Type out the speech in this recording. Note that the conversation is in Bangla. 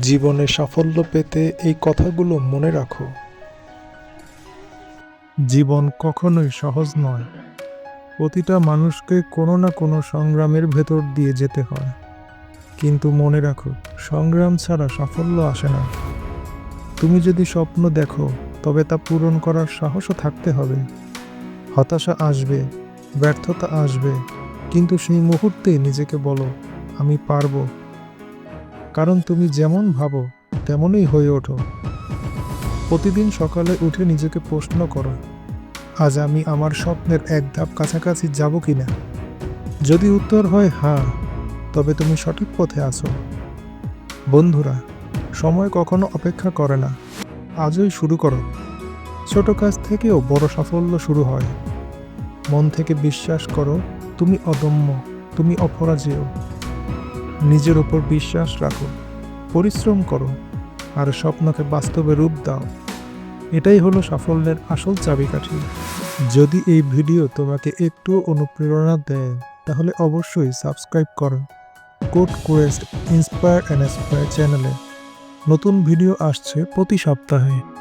জীবনে সাফল্য পেতে এই কথাগুলো মনে রাখো। জীবন কখনোই সহজ নয়। প্রতিটা মানুষকে কোনো না কোনো সংগ্রামের ভেতর দিয়ে যেতে হয়। কিন্তু মনে রাখো, সংগ্রাম ছাড়া সাফল্য আসে না। তুমি যদি স্বপ্ন দেখো, তবে তা পূরণ করার সাহসও থাকতে হবে। হতাশা আসবে, ব্যর্থতা আসবে, কিন্তু সেই মুহূর্তেই নিজেকে বলো, আমি পারব। কারণ তুমি যেমন ভাবো, তেমনই হয়ে ওঠো। প্রতিদিন সকালে উঠে নিজেকে প্রশ্ন করো, আজ আমি আমার স্বপ্নের এক ধাপ কাছাকাছি যাব কি না যদি উত্তর হয় হ্যাঁ তবে তুমি সঠিক পথে আছো। বন্ধুরা, সময় কখনো অপেক্ষা করে না। আজই শুরু করো। ছোট কাজ থেকেও বড় সাফল্য শুরু হয়। মন থেকে বিশ্বাস করো, তুমি অদম্য, তুমি অপরাজেয়। নিজের উপর বিশ্বাস রাখো, পরিশ্রম করো, আর স্বপ্নকে বাস্তবে রূপ দাও। এটাই হলো সাফল্যের আসল চাবিকাঠি। যদি এই ভিডিও তোমাকে একটু অনুপ্রেরণা দেয়, তাহলে অবশ্যই সাবস্ক্রাইব করো। কোড কোয়েস্ট ইন্সপায়ার অ্যান্ড চ্যানেলে নতুন ভিডিও আসছে প্রতি সপ্তাহে।